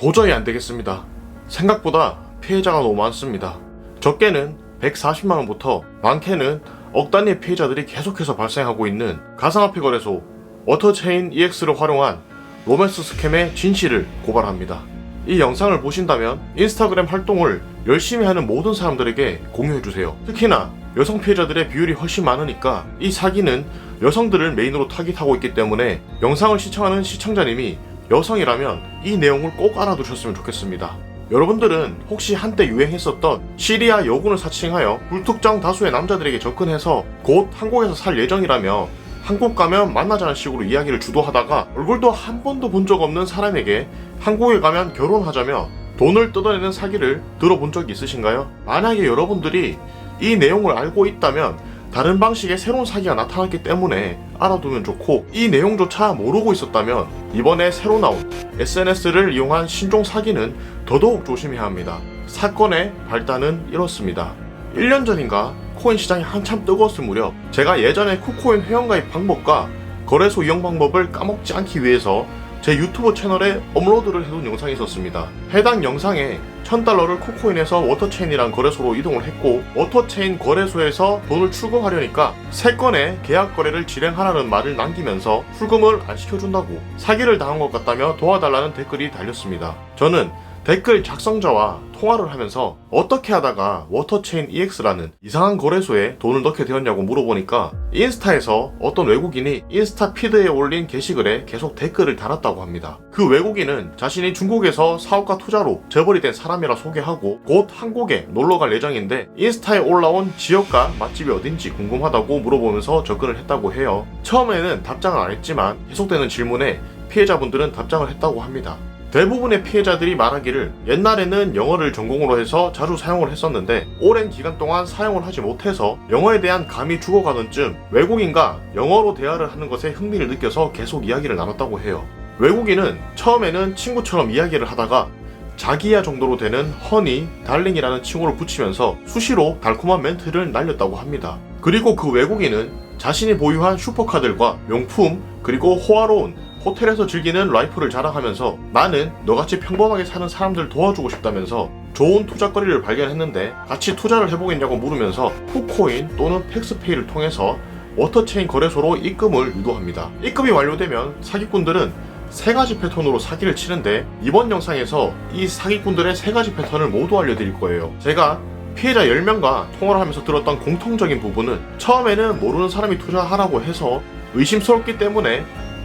도저히 안 되겠습니다. 생각보다 피해자가 너무 많습니다. 적게는 140만원부터 많게는 억 단위의 피해자들이 계속해서 발생하고 있는 가상화폐 거래소 워터체인 EX를 활용한 로맨스 스캠의 진실을 고발합니다. 이 영상을 보신다면 인스타그램 활동을 열심히 하는 모든 사람들에게 공유해주세요. 특히나 여성 피해자들의 비율이 훨씬 많으니까 이 사기는 여성들을 메인으로 타깃하고 있기 때문에 영상을 시청하는 시청자님이 여성이라면 이 내용을 꼭 알아두셨으면 좋겠습니다. 여러분들은 혹시 한때 유행했었던 시리아 여군을 사칭하여 불특정 다수의 남자들에게 접근해서 곧 한국에서 살 예정이라며 한국 가면 만나자는 식으로 이야기를 주도하다가 얼굴도 한 번도 본 적 없는 사람에게 한국에 가면 결혼하자며 돈을 뜯어내는 사기를 들어본 적이 있으신가요? 만약에 여러분들이 이 내용을 알고 있다면 다른 방식의 새로운 사기가 나타났기 때문에 알아두면 좋고 이 내용조차 모르고 있었다면 이번에 새로 나온 SNS를 이용한 신종 사기는 더더욱 조심해야 합니다. 사건의 발단은 이렇습니다. 1년 전인가 코인 시장이 한참 뜨거웠을 무렵 제가 예전에 쿠코인 회원가입 방법과 거래소 이용 방법을 까먹지 않기 위해서 제 유튜브 채널에 업로드를 해둔 영상이 있었습니다. 해당 영상에 1000달러를 쿠코인에서 워터체인이란 거래소로 이동을 했고 워터체인 거래소에서 돈을 출금하려니까 3건의 계약 거래를 진행하라는 말을 남기면서 출금을 안 시켜준다고 사기를 당한 것 같다며 도와달라는 댓글이 달렸습니다. 저는 댓글 작성자와 통화를 하면서 어떻게 하다가 워터체인 EX라는 이상한 거래소에 돈을 넣게 되었냐고 물어보니까 인스타에서 어떤 외국인이 인스타 피드에 올린 게시글에 계속 댓글을 달았다고 합니다. 그 외국인은 자신이 중국에서 사업가 투자로 재벌이 된 사람이라 소개하고 곧 한국에 놀러 갈 예정인데 인스타에 올라온 지역과 맛집이 어딘지 궁금하다고 물어보면서 접근을 했다고 해요. 처음에는 답장을 안 했지만 계속되는 질문에 피해자분들은 답장을 했다고 합니다. 대부분의 피해자들이 말하기를 옛날에는 영어를 전공으로 해서 자주 사용을 했었는데 오랜 기간 동안 사용을 하지 못해서 영어에 대한 감이 죽어가던 쯤 외국인과 영어로 대화를 하는 것에 흥미를 느껴서 계속 이야기를 나눴다고 해요. 외국인은 처음에는 친구처럼 이야기를 하다가 자기야 정도로 되는 허니, 달링이라는 칭호를 붙이면서 수시로 달콤한 멘트를 날렸다고 합니다. 그리고 그 외국인은 자신이 보유한 슈퍼카들과 명품 그리고 호화로운 호텔에서 즐기는 라이프를 자랑하면서 나는 너같이 평범하게 사는 사람들 도와주고 싶다면서 좋은 투자거리를 발견했는데 같이 투자를 해보겠냐고 물으면서 후코인 또는 팩스페이를 통해서 워터체인 거래소로 입금을 유도합니다. 입금이 완료되면 사기꾼들은 세 가지 패턴으로 사기를 치는데 이번 영상에서 이 사기꾼들의 세 가지 패턴을 모두 알려드릴 거예요. 제가 피해자 10명과 통화를 하면서 들었던 공통적인 부분은 처음에는 모르는 사람이 투자하라고 해서 의심스럽기 때문에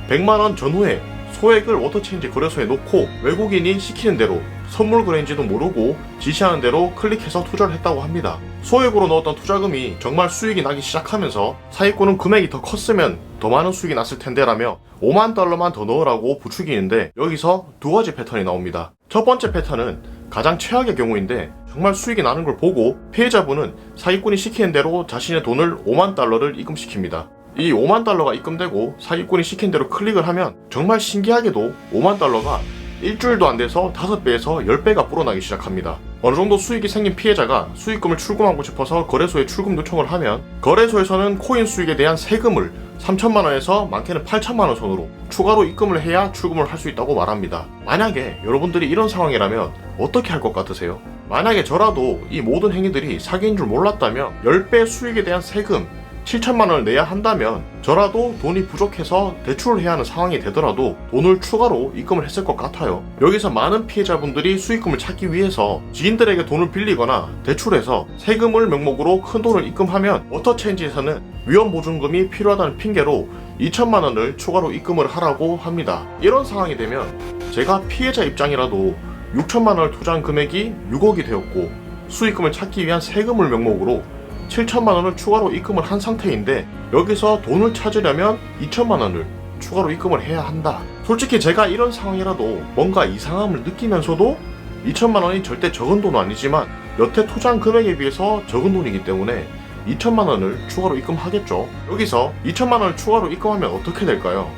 100만원 전후에 소액을 워터체인지 거래소에 놓고 외국인이 시키는 대로 선물 거래인지도 모르고 지시하는 대로 클릭해서 투자를 했다고 합니다. 소액으로 넣었던 투자금이 정말 수익이 나기 시작하면서 사기꾼은 금액이 더 컸으면 더 많은 수익이 났을 텐데라며 5만 달러만 더 넣으라고 부추기는데 여기서 두 가지 패턴이 나옵니다. 첫 번째 패턴은 가장 최악의 경우인데 정말 수익이 나는 걸 보고 피해자분은 사기꾼이 시키는 대로 자신의 돈을 5만 달러를 입금시킵니다. 이 5만 달러가 입금되고 사기꾼이 시킨 대로 클릭을 하면 정말 신기하게도 5만 달러가 일주일도 안 돼서 5배에서 10배가 불어나기 시작합니다. 어느 정도 수익이 생긴 피해자가 수익금을 출금하고 싶어서 거래소에 출금 요청을 하면 거래소에서는 코인 수익에 대한 세금을 3천만 원에서 많게는 8천만 원 선으로 추가로 입금을 해야 출금을 할 수 있다고 말합니다. 만약에 여러분들이 이런 상황이라면 어떻게 할 것 같으세요? 만약에 저라도 이 모든 행위들이 사기인 줄 몰랐다면 10배 수익에 대한 세금 7천만 원을 내야 한다면 저라도 돈이 부족해서 대출을 해야 하는 상황이 되더라도 돈을 추가로 입금을 했을 것 같아요. 여기서 많은 피해자분들이 수익금을 찾기 위해서 지인들에게 돈을 빌리거나 대출해서 세금을 명목으로 큰 돈을 입금하면 워터체인지에서는 위험보증금이 필요하다는 핑계로 2천만 원을 추가로 입금을 하라고 합니다. 이런 상황이 되면 제가 피해자 입장이라도 6천만 원을 투자한 금액이 6억이 되었고 수익금을 찾기 위한 세금을 명목으로 7천만 원을 추가로 입금을 한 상태인데 여기서 돈을 찾으려면 2천만 원을 추가로 입금을 해야 한다. 솔직히 제가 이런 상황이라도 뭔가 이상함을 느끼면서도 2천만 원이 절대 적은 돈은 아니지만 여태 투자한 금액에 비해서 적은 돈이기 때문에 2천만 원을 추가로 입금하겠죠. 여기서 2천만 원을 추가로 입금하면 어떻게 될까요?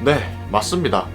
네, 맞습니다.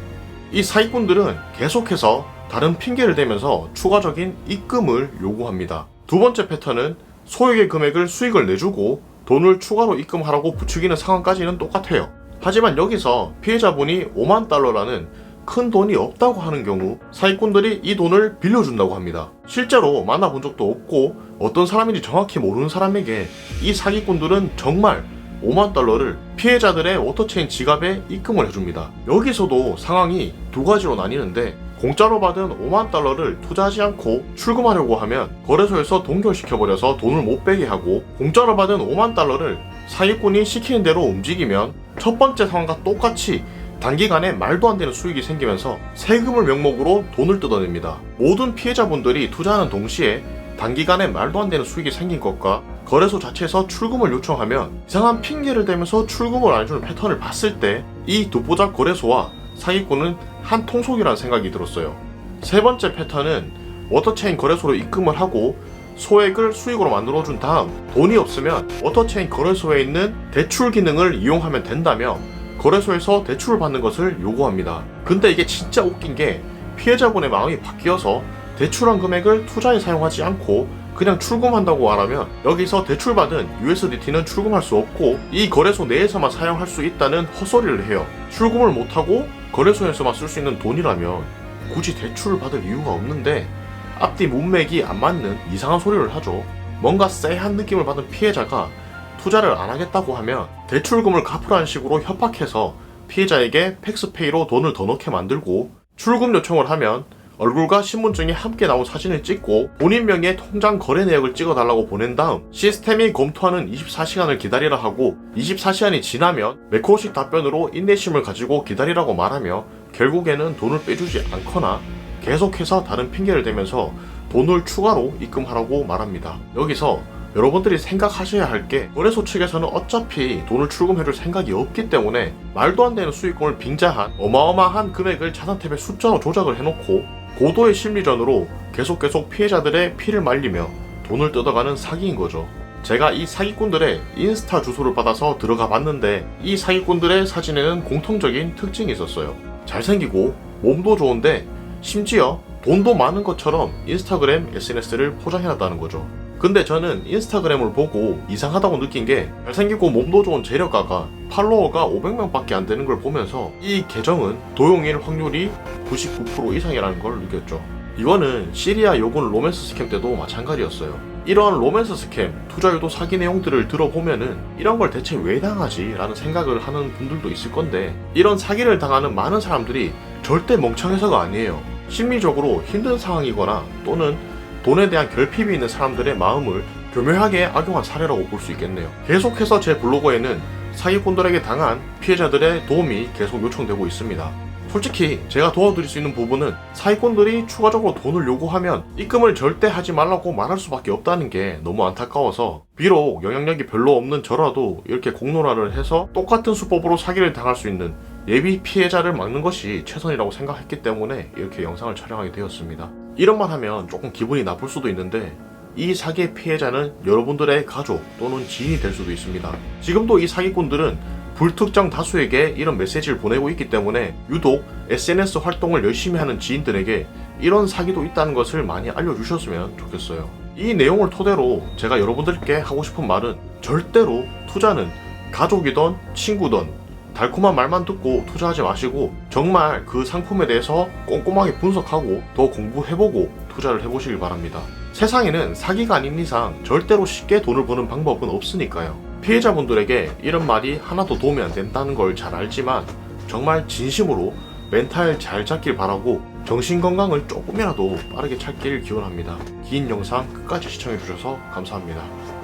이 사기꾼들은 계속해서 다른 핑계를 대면서 추가적인 입금을 요구합니다. 두 번째 패턴은 소액의 금액을 수익을 내주고 돈을 추가로 입금하라고 부추기는 상황까지는 똑같아요. 하지만 여기서 피해자분이 5만 달러라는 큰 돈이 없다고 하는 경우 사기꾼들이 이 돈을 빌려준다고 합니다. 실제로 만나본 적도 없고 어떤 사람인지 정확히 모르는 사람에게 이 사기꾼들은 정말 5만 달러를 피해자들의 워터체인 지갑에 입금을 해줍니다. 여기서도 상황이 두 가지로 나뉘는데 공짜로 받은 5만 달러를 투자하지 않고 출금하려고 하면 거래소에서 동결시켜버려서 돈을 못 빼게 하고 공짜로 받은 5만 달러를 사기꾼이 시키는 대로 움직이면 첫 번째 상황과 똑같이 단기간에 말도 안 되는 수익이 생기면서 세금을 명목으로 돈을 뜯어냅니다. 모든 피해자분들이 투자하는 동시에 단기간에 말도 안 되는 수익이 생긴 것과 거래소 자체에서 출금을 요청하면 이상한 핑계를 대면서 출금을 안 해주는 패턴을 봤을 때 이 독보잡 거래소와 사기꾼은 한 통속이라는 생각이 들었어요. 세 번째 패턴은 워터체인 거래소로 입금을 하고 소액을 수익으로 만들어준 다음 돈이 없으면 워터체인 거래소에 있는 대출 기능을 이용하면 된다며 거래소에서 대출을 받는 것을 요구합니다. 근데 이게 진짜 웃긴 게 피해자분의 마음이 바뀌어서 대출한 금액을 투자에 사용하지 않고 그냥 출금한다고 말하면 여기서 대출받은 USDT는 출금할 수 없고 이 거래소 내에서만 사용할 수 있다는 헛소리를 해요. 출금을 못하고 거래소에서만 쓸 수 있는 돈이라면 굳이 대출을 받을 이유가 없는데 앞뒤 문맥이 안 맞는 이상한 소리를 하죠. 뭔가 쎄한 느낌을 받은 피해자가 투자를 안 하겠다고 하면 대출금을 갚으라는 식으로 협박해서 피해자에게 팩스페이로 돈을 더 넣게 만들고 출금 요청을 하면 얼굴과 신분증이 함께 나온 사진을 찍고 본인 명의의 통장 거래 내역을 찍어달라고 보낸 다음 시스템이 검토하는 24시간을 기다리라 하고 24시간이 지나면 매코식 답변으로 인내심을 가지고 기다리라고 말하며 결국에는 돈을 빼주지 않거나 계속해서 다른 핑계를 대면서 돈을 추가로 입금하라고 말합니다. 여기서 여러분들이 생각하셔야 할 게 거래소 측에서는 어차피 돈을 출금해줄 생각이 없기 때문에 말도 안 되는 수익금을 빙자한 어마어마한 금액을 자산 탭의 숫자로 조작을 해놓고 고도의 심리전으로 계속 계속 피해자들의 피를 말리며 돈을 뜯어가는 사기인 거죠. 제가 이 사기꾼들의 인스타 주소를 받아서 들어가 봤는데 이 사기꾼들의 사진에는 공통적인 특징이 있었어요. 잘생기고 몸도 좋은데 심지어 돈도 많은 것처럼 인스타그램 SNS를 포장해놨다는 거죠. 근데 저는 인스타그램을 보고 이상하다고 느낀 게 잘생기고 몸도 좋은 재력가가 팔로워가 500명밖에 안 되는 걸 보면서 이 계정은 도용일 확률이 99% 이상이라는 걸 느꼈죠. 이거는 시리아 요군 로맨스 스캠 때도 마찬가지였어요. 이러한 로맨스 스캠, 투자 유도 사기 내용들을 들어보면은 이런 걸 대체 왜 당하지? 라는 생각을 하는 분들도 있을 건데 이런 사기를 당하는 많은 사람들이 절대 멍청해서가 아니에요. 심리적으로 힘든 상황이거나 또는 돈에 대한 결핍이 있는 사람들의 마음을 교묘하게 악용한 사례라고 볼 수 있겠네요. 계속해서 제 블로그에는 사기꾼들에게 당한 피해자들의 도움이 계속 요청되고 있습니다. 솔직히 제가 도와드릴 수 있는 부분은 사기꾼들이 추가적으로 돈을 요구하면 입금을 절대 하지 말라고 말할 수밖에 없다는 게 너무 안타까워서 비록 영향력이 별로 없는 저라도 이렇게 공론화를 해서 똑같은 수법으로 사기를 당할 수 있는 예비 피해자를 막는 것이 최선이라고 생각했기 때문에 이렇게 영상을 촬영하게 되었습니다. 이런 말 하면 조금 기분이 나쁠 수도 있는데 이 사기의 피해자는 여러분들의 가족 또는 지인이 될 수도 있습니다. 지금도 이 사기꾼들은 불특정 다수에게 이런 메시지를 보내고 있기 때문에 유독 SNS 활동을 열심히 하는 지인들에게 이런 사기도 있다는 것을 많이 알려주셨으면 좋겠어요. 이 내용을 토대로 제가 여러분들께 하고 싶은 말은 절대로 투자는 가족이든 친구든 달콤한 말만 듣고 투자하지 마시고 정말 그 상품에 대해서 꼼꼼하게 분석하고 더 공부해보고 투자를 해보시길 바랍니다. 세상에는 사기가 아닌 이상 절대로 쉽게 돈을 버는 방법은 없으니까요. 피해자분들에게 이런 말이 하나도 도움이 안 된다는 걸 잘 알지만 정말 진심으로 멘탈 잘 잡길 바라고 정신 건강을 조금이라도 빠르게 찾길 기원합니다. 긴 영상 끝까지 시청해주셔서 감사합니다.